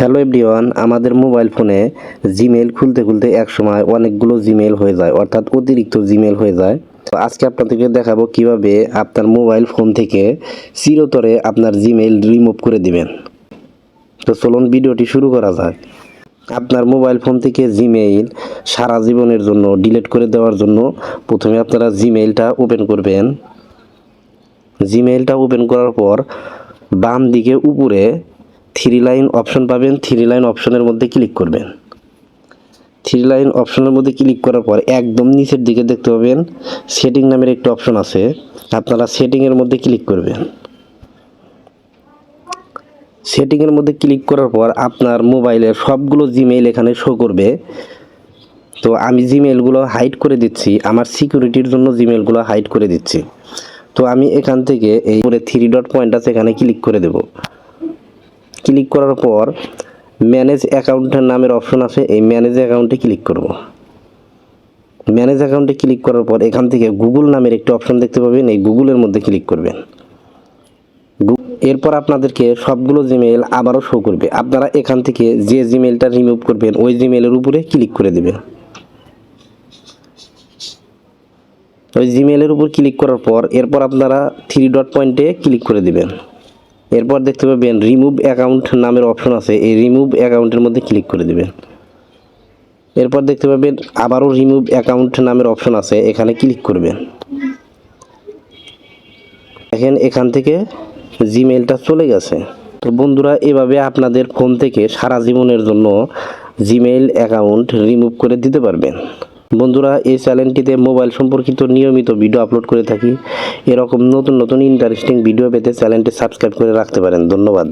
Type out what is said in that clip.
Hello everyone, আমাদের mobile ফোনে Gmail খুলতে খুলতে এক সময় অনেকগুলো জিমেল হয়ে যায়, অর্থাৎ অতিরিক্ত জিমেল হয়ে যায়। তো আজকে আপনাদেরকে দেখাবো কীভাবে আপনার মোবাইল ফোন থেকে চিরতরে আপনার জিমেল রিমুভ করে দিবেন। তো চলুন ভিডিওটি শুরু করা যাক। আপনার মোবাইল ফোন থেকে জিমেইল সারা জীবনের জন্য, ডিলিট করে দেওয়ার জন্য প্রথমে আপনারা জিমেইলটা ওপেন করবেন। জিমেইলটা ওপেন করার পর বাম দিকে উপরে থ্রি লাইন অপশন পাবেন থ্রি লাইন অপশনের মধ্যে ক্লিক করবেন। থ্রি লাইন অপশনের মধ্যে ক্লিক করার পর একদম নিচের দিকে দেখতে পাবেন সেটিং নামের একটি অপশন আছে। আপনারা সেটিংয়ের মধ্যে ক্লিক করবেন। সেটিংয়ের মধ্যে ক্লিক করার পর আপনার মোবাইলের সবগুলো জিমেইল এখানে শো করবে। তো আমি জিমেইলগুলো হাইড করে দিচ্ছি, আমার সিকিউরিটির জন্য জিমেইলগুলো হাইড করে দিচ্ছি। তো আমি এখান থেকে এই উপরে থ্রি ডট পয়েন্ট আছে এখানে ক্লিক করে দেব। ক্লিক করার পর ম্যানেজ অ্যাকাউন্টের নামের অপশন আছে, এই ম্যানেজ অ্যাকাউন্টে ক্লিক করব। ম্যানেজ অ্যাকাউন্টে ক্লিক করার পর এখান থেকে গুগল নামের একটি অপশন দেখতে পাবেন, এই গুগলের মধ্যে ক্লিক করবেন। এরপর আপনাদেরকে সবগুলো জিমেইল আবারও শো করবে। আপনারা এখান থেকে যে জিমেইলটা রিমুভ করবেন, ওই জিমেইলের উপরে ক্লিক করে দেবেন। ওই জিমেইলের উপর ক্লিক করার পর এরপর আপনারা থ্রি ডট পয়েন্টে ক্লিক করে দিবেন। এরপর দেখতে পাবেন রিমুভ অ্যাকাউন্ট নামের অপশন আছে। এই রিমুভ অ্যাকাউন্টের মধ্যে ক্লিক করে দেবেন। এরপর দেখতে পাবেন আবারও রিমুভ অ্যাকাউন্ট নামের অপশন আছে, এখানে ক্লিক করবেন। দেখেন এখান থেকে জিমেলটা চলে গেছে। তো বন্ধুরা, এভাবে আপনাদের ফোন থেকে সারা জীবনের জন্য জিমেইল অ্যাকাউন্ট রিমুভ করে দিতে পারবেন। বন্ধুরা, এই চ্যানেলটিতে মোবাইল সম্পর্কিত নিয়মিত ভিডিও আপলোড করে থাকি। এরকম নতুন নতুন ইন্টারেস্টিং ভিডিও পেতে চ্যানেলটি সাবস্ক্রাইব করে রাখতে পারেন। ধন্যবাদ।